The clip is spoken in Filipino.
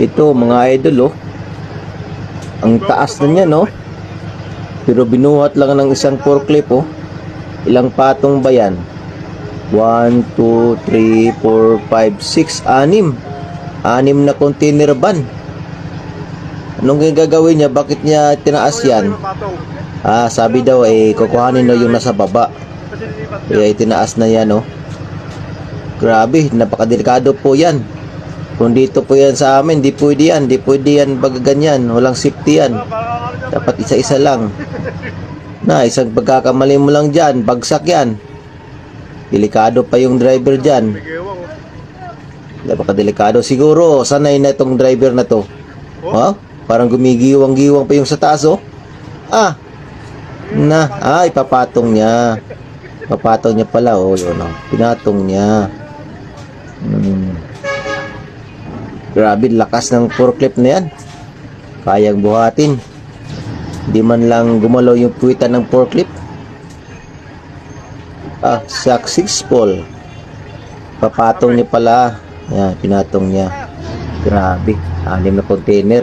Ito mga idol oh. Ang taas na niya no. Pero binuhat lang ng isang forklift oh. Ilang patong ba yan? 1, 2, 3, 4, 5, 6, 6 Anim na container van. Anong gagawin niya? Bakit niya tinaas yan? Ah, sabi daw eh, kukuhanin daw yung nasa baba. Kaya itinaas na yan, oh. Grabe, napakadelikado po yan. Kung dito po yan sa amin, di pwede yan. Di pwede yan baga ganyan. Walang safety yan. Dapat isa-isa lang. Na, isang pagkakamali mo lang dyan, bagsak yan. Delikado pa yung driver dyan. Napakadelikado. Siguro, sanay na itong driver na to. Oh? Parang gumigiwang-giwang pa yung sa taas, oh. Ah, na, ah, ipapatong niya. Papatong niya pala, oh, yun, oh. Pinatong niya. Hmm. Grabe, lakas ng forklift na yan. Kayang buhatin. Hindi man lang gumalaw yung puwitan ng forklift. Ah, successful. Papatong niya pala. Yan, pinatong niya. Grabe, anim na container.